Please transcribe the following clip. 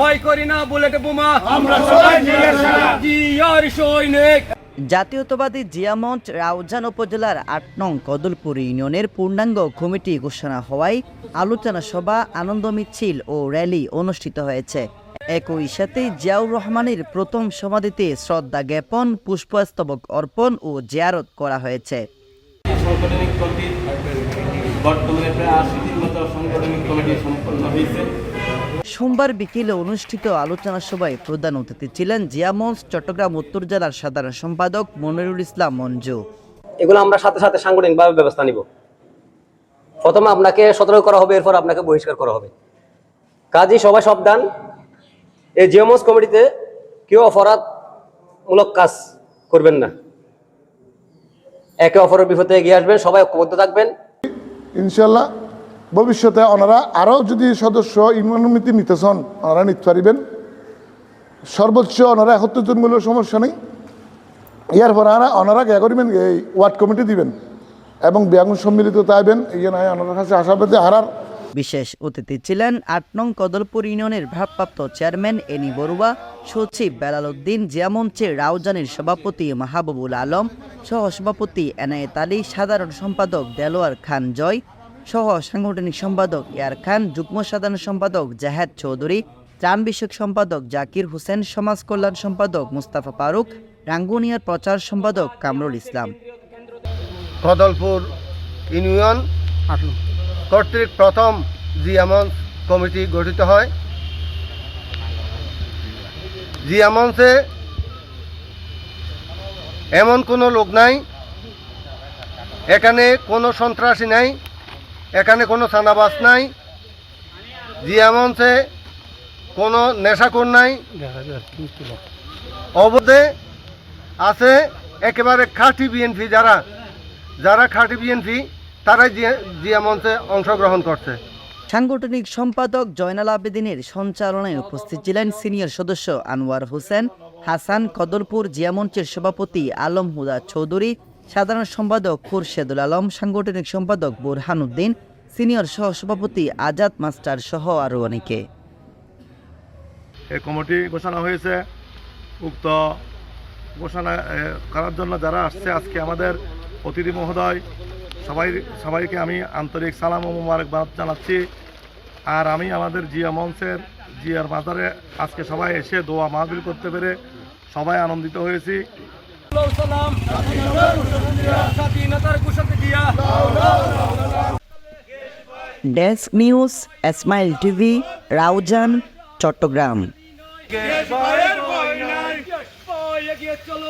ভয় করি না বুলেট বোমা। আমরা সবাই জিয়ার সৈনিক। জাতীয়তাবাদী জিয়ামঞ্চ রাউজান উপজেলার আট নং কদলপুর ইউনিয়নের পূর্ণাঙ্গ কমিটি ঘোষণা হওয়ায় আলোচনা সভা আনন্দ মিছিল ও র্যালি অনুষ্ঠিত হয়েছে। একই সাথে জিয়াউর রহমানের প্রথম সমাধিতে শ্রদ্ধা জ্ঞাপন পুষ্পস্তবক অর্পণ ও জিয়ারত করা হয়েছে। বর্তমানে প্রায় আশিটির মতো সাংগঠনিক কমিটি সম্পন্ন হয়েছে। সোমবার বিকেলে অনুষ্ঠিত আলোচনা সভায় প্রধান অতিথি ছিলেন জিয়ামঞ্চ চট্টগ্রাম উত্তর জেলার সাধারণ সম্পাদক মনিরুল ইসলাম মঞ্জু। এগুলো আমরা সাথে সাথে সাংগঠনিকভাবে ব্যবস্থা নিব। প্রথমে আপনাকে সতর্ক করা হবে এরপর আপনাকে বহিষ্কার করা হবে। কাজী সবাই সাবধান। এই জিওমস কমিটিতে কেউ অপরাধমূলক কাজ করবেন না। একে অপরের বিপদে এগিয়ে আসবেন সবাই ঐক্যবদ্ধ থাকবেন। ইনশাল্লাহ ভবিষ্যতে ওনারা আরও যদি সদস্য ইউনিয়নমিতি নিতে চান ওনারা নিতে পারিবেন। সর্বোচ্চ ওনারা একত্রিশ জন মিলেও সমস্যা নেই। ইয়ার পরে ওনারা ওনারা কে করিবেন এই ওয়ার্ড কমিটি দিবেন এবং ব্যাঙ্গ সম্মিলিত তাইবেন এই জন্য ওনার কাছে আশাবাদী, হারার। বিশেষ অতিথি ছিলেন আট নং কদলপুর ইউনিয়নের ভারপ্রাপ্ত চেয়ারম্যান এনি বড়ুয়া, সচিব বেলাল উদ্দিন জিয়ামঞ্চের রাউজানের সভাপতি মাহবুবুল আলম সহ সভাপতি এনায়েত আলী, সাধারণ সম্পাদক দেলোয়ার খান জয় সহ সাংগঠনিক সম্পাদক ইয়ার খান যুগ্ম সাধারণ সম্পাদক জাহেদ চৌধুরী ত্রাণ বিষয়ক সম্পাদক জাকির হোসেন সমাজ কল্যাণ সম্পাদক মুস্তাফা ফারুক রাঙ্গুনিয়ার প্রচার সম্পাদক কামরুল ইসলাম। কদলপুর ইউনিয়ন কর্তৃক প্রথম জিয়ামঞ্চ কমিটি গঠিত হয়। জিয়ামঞ্চে এমন কোনো লোক নাই এখানে কোনো সন্ত্রাসী নাই। এখানে কোনো সানাবাস নাই। জিয়ামঞ্চে কোনো নেশাখোর নাই। অবধে আছে একেবারে খাঁটি বিএনপি যারা যারা খাঁটি বিএনপি তারাই জিয়া- জিয়া মঞ্চে অংশগ্রহণ করছে। সাংগঠনিক সম্পাদক জয়নাল আবেদিনের সঞ্চালনায় উপস্থিত ছিলেন সিনিয়র সদস্য আনোয়ার হোসেন হাসান কদলপুর জিয়ামঞ্চের সভাপতি আলম হুদা চৌধুরী সাধারণ সম্পাদক খুরশেদুল আলম সাংগঠনিক সম্পাদক বুরহানুদ্দিন সিনিয়র সহ সভাপতি আজাদ মাস্টার সহ আরও অনেকে এই কমিটি ঘোষণা হয়েছে উক্ত ঘোষণা করার জন্য যারা আসছে আজকে আমাদের অতিথি মহোদয় সবাই সবাইকে আমি আন্তরিক সালাম ও মুবারকবাদ জানাচ্ছি আর আমি আমাদের জিয়া মঞ্চের জিয়ার মাজারে আজকে সবাই এসে দোয়া মাহবিল করতে পেরে সবাই আনন্দিত হয়েছি সালাম স্বাধীনতার ঘোষক দিয়া desk news Esmail TV Raozan Chattogram ভয় নাই ভয় এগিয়ে চলো